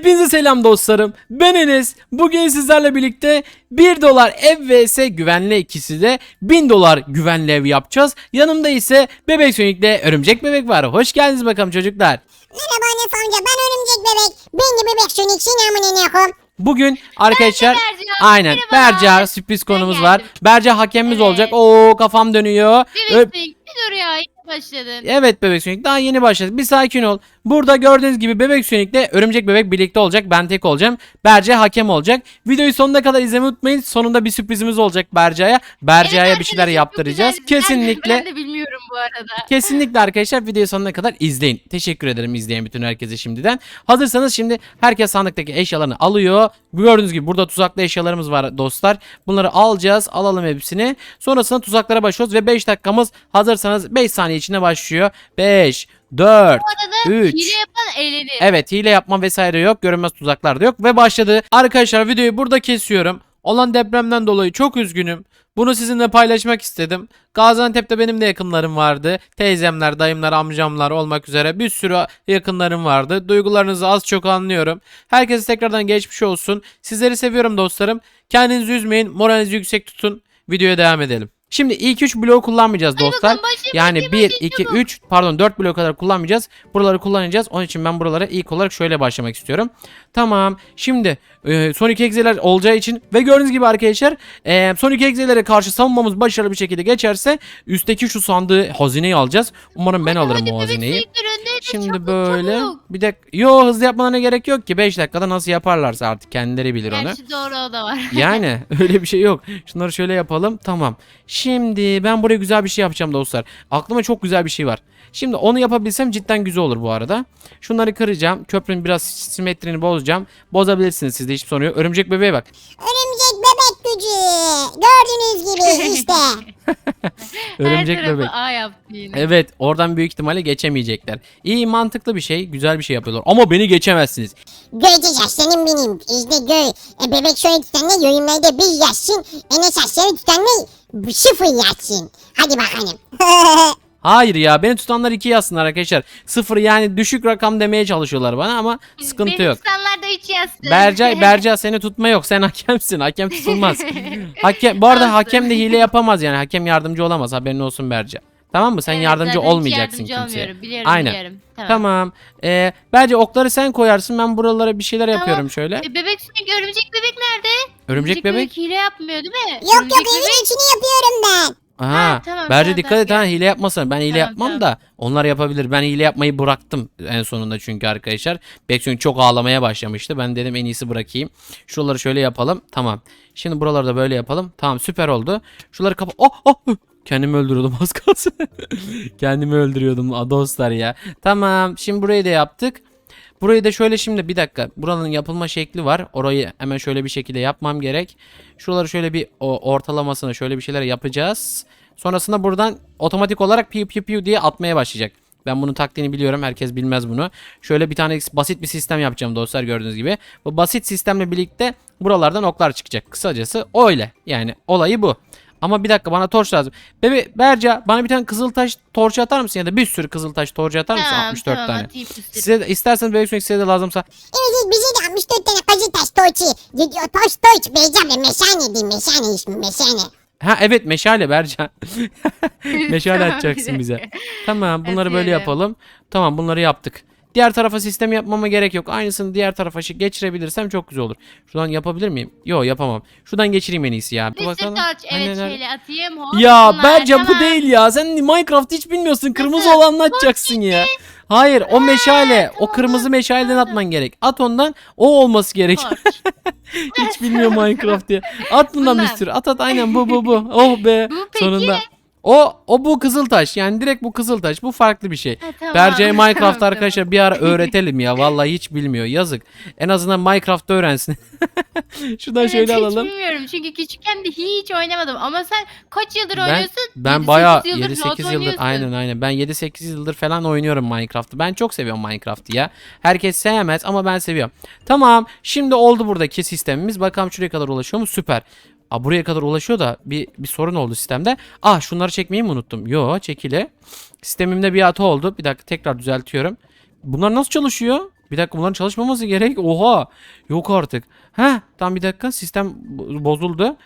Hepinize selam dostlarım. Ben Enes. Bugün sizlerle birlikte 1 dolar ev vs güvenli ikisi de 1000 dolar güvenli ev yapacağız. Yanımda ise Bebek Sönük'le Örümcek Bebek var. Hoş geldiniz bakalım çocuklar. Merhaba Enes amca ben örümcek bebek. Ben de bebek sönük sinamın enekom. Bugün arkadaşlar Berca. aynen Merhaba. Berca sürpriz konumuz var. Berca hakemimiz Evet. olacak. Oo kafam dönüyor. Ö- Bebek bir dur ya başladın. Evet bebek sönük daha yeni başladık. Bir sakin ol. Burada gördüğünüz gibi bebek sönükle örümcek bebek birlikte olacak. Ben tek olacağım. Berce hakem olacak. Videoyu sonuna kadar izlemeyi unutmayın. Sonunda bir sürprizimiz olacak. Berca'ya Evet bir şeyler arkadaşım, çok yaptıracağız. Kesinlikle. Ben de bilmiyorum bu arada. Kesinlikle arkadaşlar videoyu sonuna kadar izleyin. Teşekkür ederim izleyen bütün herkese şimdiden. Hazırsanız şimdi herkes sandıktaki eşyalarını alıyor. Gördüğünüz gibi burada tuzaklı eşyalarımız var dostlar. Bunları alacağız. Alalım hepsini. Sonrasında tuzaklara başlıyoruz ve 5 dakikamız hazırsanız 5 saniye içinde başlıyor. 5, 4, Bu arada 3, hile yapan eğlenir. Evet hile yapma vesaire yok. Görünmez tuzaklar da yok. Ve başladı. Arkadaşlar videoyu burada kesiyorum. Olan depremden dolayı çok üzgünüm. Bunu sizinle paylaşmak istedim. Gaziantep'te benim de yakınlarım vardı. Teyzemler, dayımlar, amcamlar olmak üzere bir sürü yakınlarım vardı. Duygularınızı az çok anlıyorum. Herkese tekrardan geçmiş olsun. Sizleri seviyorum dostlarım. Kendinizi üzmeyin. Moralinizi yüksek tutun. Videoya devam edelim. Şimdi ilk 3 bloğu kullanmayacağız Hadi dostlar. bakalım, Yani başlayın, 1, başlayın, 2, çabuk. 3 pardon 4 blok kadar kullanmayacağız. Buraları kullanacağız. Onun için ben buralara ilk olarak şöyle başlamak istiyorum. Tamam. Şimdi e, Sonic Exe'ler olacağı için ve gördüğünüz gibi arkadaşlar e, Sonic Exe'lere karşı savunmamız başarılı bir şekilde geçerse üstteki şu sandığı hazineyi alacağız. Umarım ben alırım o hazineyi. Şimdi böyle bir de yo hızlı yapmalarına gerek yok ki 5 dakikada nasıl yaparlarsa artık kendileri bilir onu. Gerçi doğru o da var. Yani öyle bir şey yok. Şunları şöyle yapalım. Tamam. Şimdi ben buraya güzel bir şey yapacağım dostlar. Aklıma çok güzel bir şey var. Şimdi onu yapabilsem cidden güzel olur bu arada. Şunları kıracağım. Köprünün biraz simetrini bozacağım. Bozabilirsiniz siz de hiç sorun yok. Örümcek bebeğe bak. Örümcek bebek gücü. Gördüğünüz gibi işte. Örümcek Her bebek. A yaptı yine. Evet oradan büyük ihtimalle geçemeyecekler. İyi mantıklı bir şey. Güzel bir şey yapıyorlar. Ama beni geçemezsiniz. Göreceğiz senin benim. İşte gör. E, bebek sönük tutanla yorumlarda bir yazsın. Enes aşağı tutanla sıfır yazsın. Hadi bakalım. Hayır ya beni tutanlar iki yazsınlar arkadaşlar. Sıfır yani düşük rakam demeye çalışıyorlar bana ama sıkıntı Benim yok. insanlar da hiç yazsın. Berca, Berca seni tutma yok. Sen hakemsin. Hakem tutulmaz. Hakem, bu arada hakem de hile yapamaz yani. Hakem yardımcı olamaz. Haberin olsun Berca. Tamam mı? Sen Evet, yardımcı zaten hiç olmayacaksın yardımcı kimseye. olmuyorum. Biliyorum Aynen. biliyorum. Tamam. Tamam. Ee, bence okları sen koyarsın. Ben buralara bir şeyler Tamam. yapıyorum şöyle. E, bebek sönük örümcek bebek nerede? Örümcek bebek. hile yapmıyor değil mi? yok yok Örümcek bebek- evin içini yapıyorum ben. Aha. Ha, tamam, tamam, dikkat tamam, et ha hile yapmasın. Ben hile Tamam, yapmam tamam. da onlar yapabilir. Ben hile yapmayı bıraktım en sonunda çünkü arkadaşlar. Beksun çok ağlamaya başlamıştı. Ben dedim en iyisi bırakayım. Şuraları şöyle yapalım. Tamam. Şimdi buraları da böyle yapalım. Tamam süper oldu. Şuraları kapa... Oh, oh, oh. Kendimi öldürüyordum az kalsın. Kendimi öldürüyordum dostlar ya. Tamam. Şimdi burayı da yaptık. Burayı da şöyle şimdi bir dakika. Buranın yapılma şekli var. Orayı hemen şöyle bir şekilde yapmam gerek. Şuraları şöyle bir o, ortalamasını şöyle bir şeyler yapacağız. Sonrasında buradan otomatik olarak piu piu piu diye atmaya başlayacak. Ben bunun taktiğini biliyorum. Herkes bilmez bunu. Şöyle bir tane basit bir sistem yapacağım dostlar gördüğünüz gibi. Bu basit sistemle birlikte buralardan oklar çıkacak. Kısacası öyle. Yani olayı bu. Ama bir dakika bana torç lazım. Bebe Berca bana bir tane kızıltaş torçu atar mısın ya da bir sürü kızıltaş torcu atar mısın? Tamam, 64 tamam, tane. atayım. Size de, isterseniz bebek sönük size de lazımsa Evet bize de 64 tane kazı taş torçi. Taş torç beyeceğim ve meşane değil meşane ismi meşane. Ha evet meşale Berca. meşale atacaksın bize. Tamam bunları böyle yapalım. Tamam bunları yaptık. Diğer tarafa sistem yapmama gerek yok. Aynısını diğer tarafa geçirebilirsem çok güzel olur. Şuradan yapabilir miyim? Yok yapamam. Şuradan geçireyim en iyisi ya. Bir bakalım. Evet aynen. şöyle atayım. Hop, Ya bunlar, Berca bu değil ya. Sen Minecraft hiç bilmiyorsun. Kırmızı Nasıl? olanını atacaksın ya. Hayır o meşale. O tamam, kırmızı meşaleden atman gerek. At ondan. O olması gerek. Hiç bilmiyor Minecraft diye. At bundan bir sürü. At at aynen bu bu bu. Oh be. Bu peki. Sonunda. O o bu kızıltaş. Yani direkt bu kızıltaş. Bu farklı bir şey. Ha, tamam. Berce'ye Minecraft Tamam, tamam. arkadaşlar bir ara öğretelim ya. Vallahi hiç bilmiyor. Yazık. En azından Minecraft'ta öğrensin. Şuradan Evet, şöyle hiç alalım. bilmiyorum çünkü küçükken de hiç oynamadım ama sen kaç yıldır Ben oynuyorsun? ben 7-8 bayağı yıldır 7-8 rahat yıldır oynuyorsun. aynen aynen. Ben 7-8 yıldır falan oynuyorum Minecraft'ı. Ben çok seviyorum Minecraft'ı ya. Herkes sevmez ama ben seviyorum. Tamam. Şimdi oldu buradaki sistemimiz. Bakalım şuraya kadar ulaşıyor mu? Süper. Aa, buraya kadar ulaşıyor da bir, bir sorun oldu sistemde. Ah şunları çekmeyi mi unuttum? Yo çekili. Sistemimde bir hata oldu. Bir dakika tekrar düzeltiyorum. Bunlar nasıl çalışıyor? Bir dakika bunların çalışmaması gerek. Oha. Yok artık. Heh tam bir dakika sistem bo- bozuldu.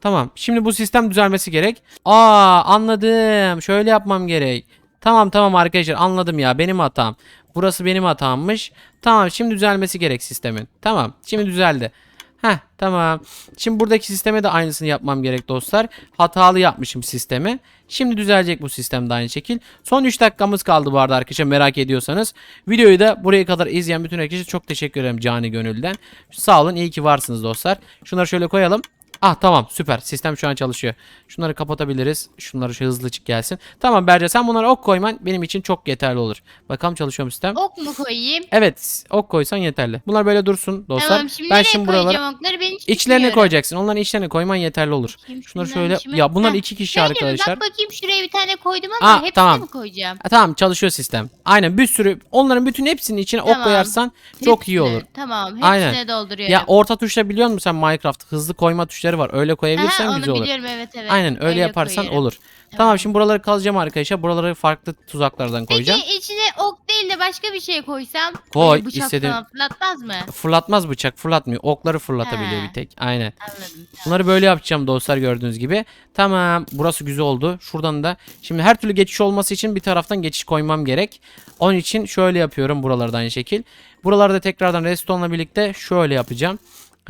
Tamam. Şimdi bu sistem düzelmesi gerek. Aa anladım. Şöyle yapmam gerek. Tamam tamam arkadaşlar anladım ya benim hatam. Burası benim hatammış. Tamam şimdi düzelmesi gerek sistemin. Tamam şimdi düzeldi. Heh tamam. Şimdi buradaki sisteme de aynısını yapmam gerek dostlar. Hatalı yapmışım sistemi. Şimdi düzelecek bu sistem de aynı şekil. Son 3 dakikamız kaldı bu arada arkadaşlar merak ediyorsanız. Videoyu da buraya kadar izleyen bütün herkese çok teşekkür ederim cani gönülden. Sağ olun iyi ki varsınız dostlar. Şunları şöyle koyalım. Ah tamam süper sistem şu an çalışıyor. Şunları kapatabiliriz. Şunları şu hızlı çık gelsin. Tamam Berce sen bunlara ok koyman benim için çok yeterli olur. Bakalım çalışıyor mu sistem? Ok mu koyayım? Evet ok koysan yeterli. Bunlar böyle dursun dostlar. Tamam şimdi ben şimdi buraları okları ben hiç içlerine koyacaksın. Onların içlerine koyman yeterli olur. Bakayım Şunları şöyle içine. ya bunlar Heh, iki kişi şöyle arkadaşlar. Bak bakayım şuraya bir tane koydum ama Aa, hepsine tamam. mi koyacağım? Ha, tamam çalışıyor sistem. Aynen bir sürü onların bütün hepsinin içine ok Tamam. koyarsan çok iyi olur. Tamam hepsine Aynen. dolduruyorum. Ya orta tuşla biliyor musun sen Minecraft hızlı koyma tuşları var. Öyle koyabilirsen Aha, güzel onu olur. biliyorum evet evet. Aynen öyle, yaparsan koyuyorum. olur. Tamam. şimdi buraları kazacağım arkadaşlar. Buraları farklı tuzaklardan koyacağım. Peki içine ok değil de başka bir şey koysam? Koy, Böyle bıçak falan fırlatmaz mı? Fırlatmaz bıçak fırlatmıyor. Okları fırlatabiliyor He. bir tek. Aynen. Anladım. Tamam. Bunları böyle yapacağım dostlar gördüğünüz gibi. Tamam burası güzel oldu. Şuradan da şimdi her türlü geçiş olması için bir taraftan geçiş koymam gerek. Onun için şöyle yapıyorum buralarda aynı şekil. Buralarda tekrardan redstone'la birlikte şöyle yapacağım.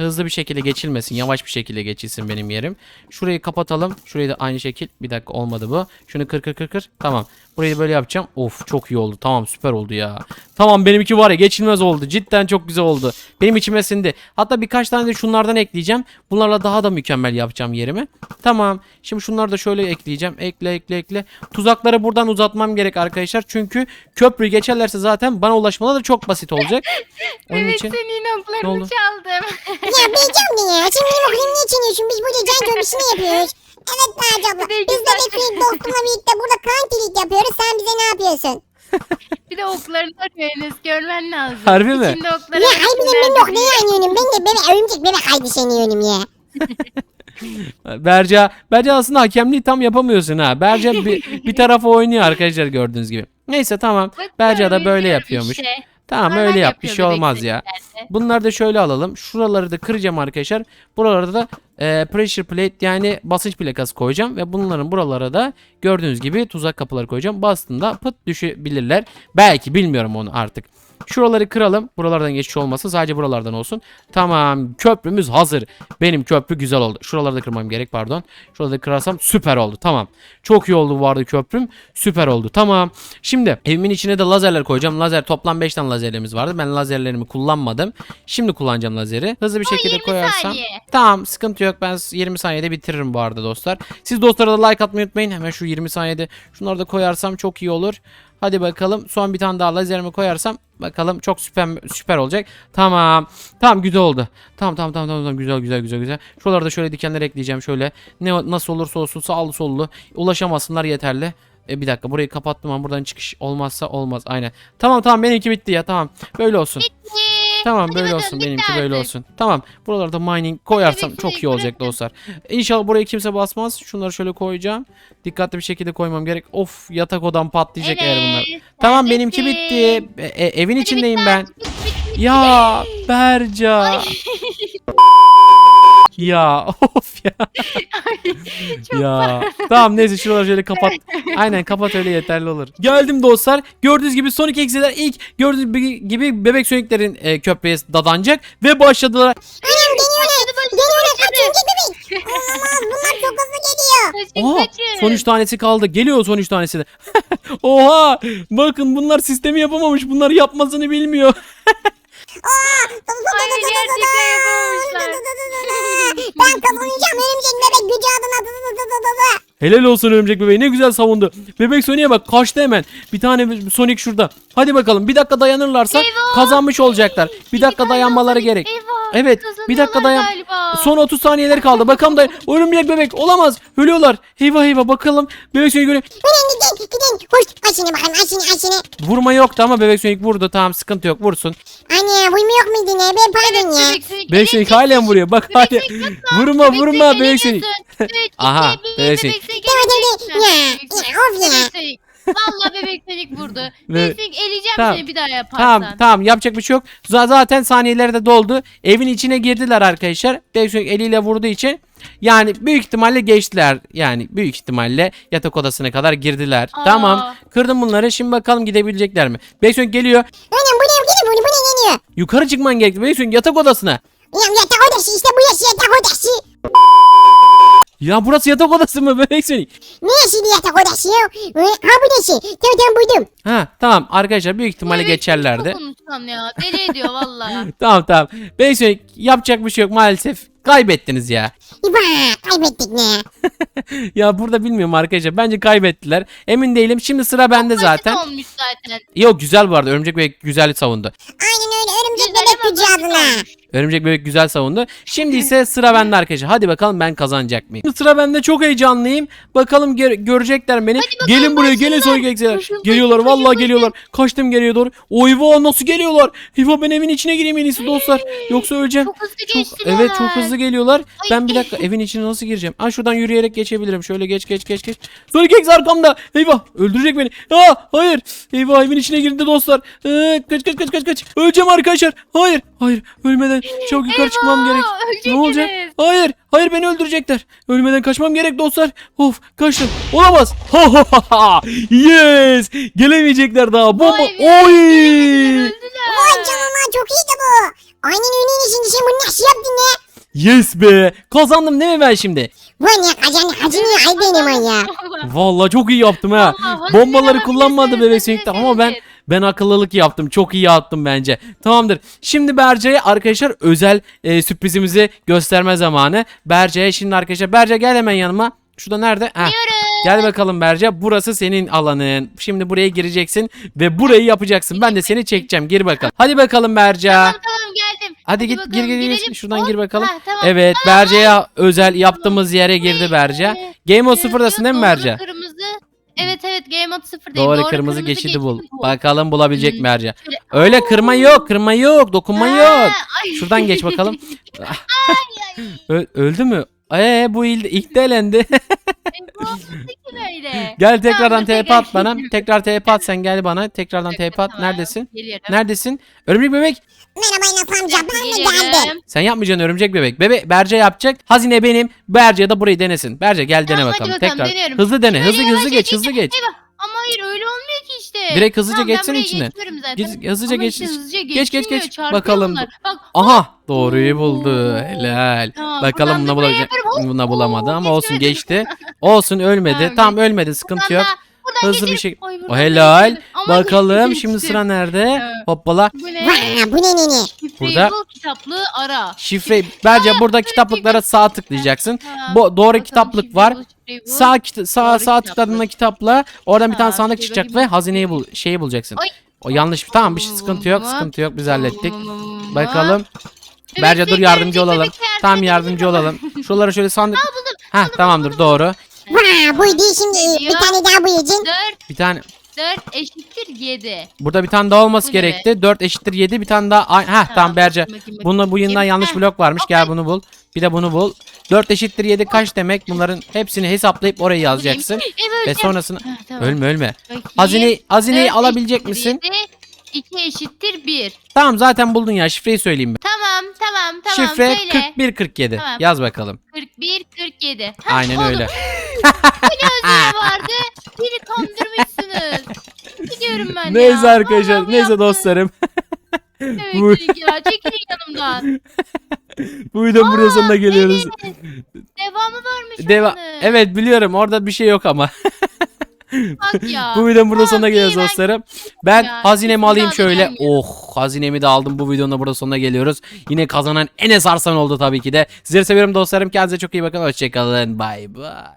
Hızlı bir şekilde geçilmesin. Yavaş bir şekilde geçilsin benim yerim. Şurayı kapatalım. Şurayı da aynı şekil. Bir dakika olmadı bu. Şunu kır kır kır kır. Tamam. Burayı böyle yapacağım. Of çok iyi oldu. Tamam süper oldu ya. Tamam benimki var ya geçilmez oldu. Cidden çok güzel oldu. Benim içime sindi. Hatta birkaç tane de şunlardan ekleyeceğim. Bunlarla daha da mükemmel yapacağım yerimi. Tamam. Şimdi şunları da şöyle ekleyeceğim. Ekle ekle ekle. Tuzakları buradan uzatmam gerek arkadaşlar. Çünkü köprü geçerlerse zaten bana ulaşmaları çok basit olacak. Onun Evet için senin oklarını oldu? Ya. Beycan ne ya? Şimdi benim okuyayım niye çeniyorsun? Biz burada can körbüsünü yapıyoruz. Evet Naci abla. Biz de. Beyfik dostumla birlikte burada kantilik yapıyoruz. Sen bize ne yapıyorsun? bir de oklarını arıyor Enes görmen lazım. Harbi mi? İçinde okları Ya harbiden içinden ben de oklayı aynıyorum. Ben de bebek örümcek bebek haydi seniyorum ya. Berca, Berca aslında hakemliği tam yapamıyorsun ha. Berca bir, bir tarafa oynuyor arkadaşlar gördüğünüz gibi. Neyse tamam. Berca da böyle yapıyormuş. Tamam Hemen öyle yap bir şey olmaz ya. Bunları da şöyle alalım. Şuraları da kıracağım arkadaşlar. Buralarda da e, pressure plate yani basınç plakası koyacağım. Ve bunların buralara da gördüğünüz gibi tuzak kapıları koyacağım. Bastığında pıt düşebilirler. Belki bilmiyorum onu artık. Şuraları kıralım. Buralardan geçiş olmasın. Sadece buralardan olsun. Tamam. Köprümüz hazır. Benim köprü güzel oldu. Şuraları da kırmam gerek pardon. Şuraları da kırarsam süper oldu. Tamam. Çok iyi oldu bu arada köprüm. Süper oldu. Tamam. Şimdi evimin içine de lazerler koyacağım. Lazer toplam 5 tane lazerlerimiz vardı. Ben lazerlerimi kullanmadım. Şimdi kullanacağım lazeri. Hızlı bir şekilde 20 koyarsam. saniye. Tamam sıkıntı yok. Ben 20 saniyede bitiririm bu arada dostlar. Siz dostlara da like atmayı unutmayın. Hemen şu 20 saniyede şunları da koyarsam çok iyi olur. Hadi bakalım. Son bir tane daha lazerimi koyarsam bakalım çok süper süper olacak. Tamam. Tamam güzel oldu. Tamam tamam tamam tamam, güzel güzel güzel güzel. Şuralarda da şöyle dikenler ekleyeceğim şöyle. Ne nasıl olursa olsun sağlı sollu ulaşamasınlar yeterli. E, bir dakika burayı kapattım ama buradan çıkış olmazsa olmaz. Aynen. Tamam tamam benimki bitti ya tamam. Böyle olsun. Ee, Tamam böyle olsun benimki böyle olsun. Tamam buralarda mining koyarsam çok iyi olacak dostlar. İnşallah buraya kimse basmaz. Şunları şöyle koyacağım. Dikkatli bir şekilde koymam gerek. Of yatak odam patlayacak eğer bunlar. Tamam benimki bitti. E, e, evin içindeyim ben. Ya Berca. ya of ya. ya. Tamam neyse şuraları şöyle kapat. Aynen kapat öyle yeterli olur. Geldim dostlar. Gördüğünüz gibi Sonic Exiler ilk gördüğünüz gibi bebek Sonic'lerin e, köprüye dadanacak ve başladılar. Anam geliyorlar. Geliyorlar kaçın git bebek. Olamaz bunlar çok hızlı geliyor. Kaçın, Oha kaçın. son 3 tanesi kaldı. Geliyor son 3 tanesi de. Oha bakın bunlar sistemi yapamamış. Bunları yapmasını bilmiyor. Gerçekten yapamamışlar. Ben kazanacağım örümcek bebek gücü adına. Helal olsun örümcek bebeği ne güzel savundu. Bebek Sonic'e bak kaçtı hemen. Bir tane Sonic şurada. Hadi bakalım bir dakika dayanırlarsa Eyvah! kazanmış olacaklar. Bir dakika dayanmaları gerek. eyvah, Evet bir dakika dayan. galiba. Son 30 saniyeleri kaldı. Bakalım da örümcek bebek olamaz. Ölüyorlar. Eyvah eyvah bakalım. Bebek Sonic göre Ulan gidin. Hoş aşını bakalım aşını aşını. vurma yoktu ama Bebek Sonic vurdu. Tamam sıkıntı yok vursun. Anne uyumu yok muydu ne? Ben pardon ya. Bebek evet, halen vuruyor. Bak yapma. Vurma vurma Bebek iki, Aha, Bebek. Ya, Bebek Sonic, ya, of ya. Bebek Sonic. Vallahi bebek vurdu. Bebek eleyeceğim Tamam. seni bir daha yaparsan. Tamam tamam yapacak bir şey yok. Z- zaten saniyeleri de doldu. Evin içine girdiler arkadaşlar. Bebek Sonic eliyle vurduğu için yani büyük ihtimalle geçtiler. Yani büyük ihtimalle yatak odasına kadar girdiler. Aa. Tamam. Kırdım bunları. Şimdi bakalım gidebilecekler mi? Bebek Sonic geliyor. Anam bu ne bu ne bu ne bu ne geliyor? Yukarı çıkman gerekti. Bebek Sonic yatak odasına. Ya yatak odası işte burası yatak odası. Ya burası yatak odası mı Bebek Sonic? Neresi yatak odası ya? Ee, Ha burası. Tamam tamam buldum. Ha tamam arkadaşlar büyük ihtimalle Bebek geçerlerdi. Çok konuşkan ya. Deli ediyor vallahi. tamam tamam. Bebek Sonic yapacak bir şey yok maalesef. Kaybettiniz ya. İba kaybettik ne ya? ya burada bilmiyorum arkadaşlar. Bence kaybettiler. Emin değilim. Şimdi sıra bende zaten. Basit olmuş zaten. Yok güzel bu arada. Örümcek bebek güzel savundu. Aynen öyle örümcek Güzel bebek ama gücü basit adına. olmuş. Örümcek bebek güzel savundu. Şimdi ise sıra bende arkadaşlar. Hadi bakalım ben kazanacak mıyım? Sıra bende çok heyecanlıyım. Bakalım gör- görecekler beni. bakalım, gelin buraya gelin. Koşun, Geliyorlar vallahi geliyorlar. Kaçtım geriye doğru. Oyva nasıl geliyorlar? Eyvah ben evin içine gireyim en iyisi dostlar. Yoksa öleceğim. Çok hızlı Çok, geçtiler. evet çok hızlı geliyorlar. Ay. Ben bir dakika evin içine nasıl gireceğim? Aa şuradan yürüyerek geçebilirim. Şöyle geç geç geç geç. Sonic X arkamda. Eyvah öldürecek beni. Aa hayır. Eyvah evin içine girdi dostlar. Ee, kaç kaç kaç kaç kaç. Öleceğim arkadaşlar. Hayır. Hayır. Ölmeden çok yukarı Eyvah, çıkmam gerek. Ne olacak? Hayır. Hayır beni öldürecekler. Ölmeden kaçmam gerek dostlar. Of kaçtım. Olamaz. Ha ha ha ha. Yes. Gelemeyecekler daha. Bomba. Vay be, Oy. Öldüler. Vay canına çok iyiydi bu. Aynen öyle şimdi sen bunu nasıl yaptın ya? Yes be. Kazandım değil mi ben şimdi? Vay ne kazandı kazandı ay benim ay ya. Vallahi çok iyi yaptım ha. Vallahi Bombaları kullanmadı bebek Sonic ama ben ben akıllılık yaptım. Çok iyi attım bence. Tamamdır. Şimdi Berce'ye arkadaşlar özel e, sürprizimizi gösterme zamanı. Berce'ye şimdi arkadaşlar Berce gel hemen yanıma. Şurada nerede? Heh. Gel bakalım Berce. Burası senin alanın. Şimdi buraya gireceksin ve burayı yapacaksın. Ben de seni çekeceğim. Gir bakalım. Hadi bakalım Berce. Tamam tamam geldim. Hadi git bakalım, gir gir gir. Şuradan Hop, gir bakalım. ha, tamam. Evet Berce'ye özel yaptığımız yere girdi Berce. Game mode sıfırdasın değil mi Berce? Kırmızı. Evet evet Game mode sıfırdayım. Doğru, Doğru, kırmızı geçidi bul. Bakalım bulabilecek mi Berce? Şöyle- Öyle kırma yok, kırma yok, dokunma yok. Şuradan geç bakalım. Ö- öldü mü? Ee bu ilk, ilk de elendi. Ki böyle. gel tekrardan Tamam, TP at bana. tekrar- TP at sen gel bana. Tekrardan TP at. tamam. Neredesin? Geliyorum. Neredesin? Örümcek bebek. Merhaba Enes amca ben de Geliyorum. geldim. Sen yapmayacaksın örümcek bebek. Bebe Berce yapacak. Hazine benim. Berce de burayı denesin. Berce gel dene Tamam, hadi bakalım. bakalım, Tekrar. deniyorum. Hızlı dene. Hızlı Böyle hızlı yavaş geç, geç, hızlı geç. Eyvah. İşte. Direkt hızlıca Tamam, ben buraya içine. geçiyorum zaten. Geç- hızlıca Ama geç. işte hızlıca Geç, geç, geç. çarpıyor Bakalım. bunlar. Bak Aha doğruyu buldu. Helal. Tamam, Bakalım buradan buna da bulabilecek. yaparım. Buna bulamadı oo, ama olsun geçti. Olsun ölmedi. Tamam, Tamam geç. ölmedi sıkıntı buradan yok. da- buradan Hızlı bir geçelim. şey. Oy, buradan O helal. Ama Bakalım geçtim, şimdi geçtim. sıra nerede? Evet. Hoppala. Bu ne? Bu ne ne ne? Şifreyi Burada- bul, kitaplığı ara. Şifre bence burada kitaplıklara sağ tıklayacaksın. Ha, Bu doğru bakalım, kitaplık şifreyi var. Sağ kita- sağ Doğru sağ kitaplık. tıkladığında kitapla oradan bir tane Ha, sandık bir çıkacak ve hazineyi bul şeyi bulacaksın. Ay. O yanlış. Tamam bir şey sıkıntı yok. Sıkıntı yok. Biz hallettik. Bakalım. Bebek Berce dur bebek, yardımcı bebek, olalım. bebek, edin, yardımcı olalım. Şuralara şöyle sandık. Ha tamamdır doğru. Vay buydu şimdi bir tane daha buyurun. 4 Bir tane 4 eşittir 7. burada bir tane daha olması Bu ne? gerekti. 4 eşittir 7 bir tane daha. Ay, ha tamam Berce. bakayım, bu bakayım. yanlış Heh, blok varmış. Gel okey. bunu bul. Bir de bunu bul. 4 eşittir 7 kaç demek? Bunların hepsini hesaplayıp oraya yazacaksın. Ve sonrasını ölme ölme. Hazine hazineyi alabilecek misin? yedi, 2 eşittir 1. Tamam zaten buldun ya. Şifreyi söyleyeyim ben. Tamam tamam tamam Şifre söyle. 41 47. Tamam. Yaz bakalım. 41 47. Ha, Aynen oldu. öyle. Hazine vardı. Beni kandırmışsınız. Gidiyorum ben ya. Neyse arkadaşlar. Vallahi bu Neyse yaptı. dostlarım. Evet, Bu- ya çekilin yanımdan. Bu videonun buraya sonuna geliyoruz. Evet. Devamı varmış Deva onun. evet biliyorum orada bir şey yok ama. Bu videonun burada sonuna geliyoruz ben- dostlarım. Ben Ya, hazinemi alayım şöyle. Oh hazinemi de aldım. Bu videonun da burada sonuna geliyoruz. Yine kazanan Enes Arslan oldu tabii ki de. Sizleri seviyorum dostlarım. Kendinize çok iyi bakın. Hoşçakalın. Bye bye.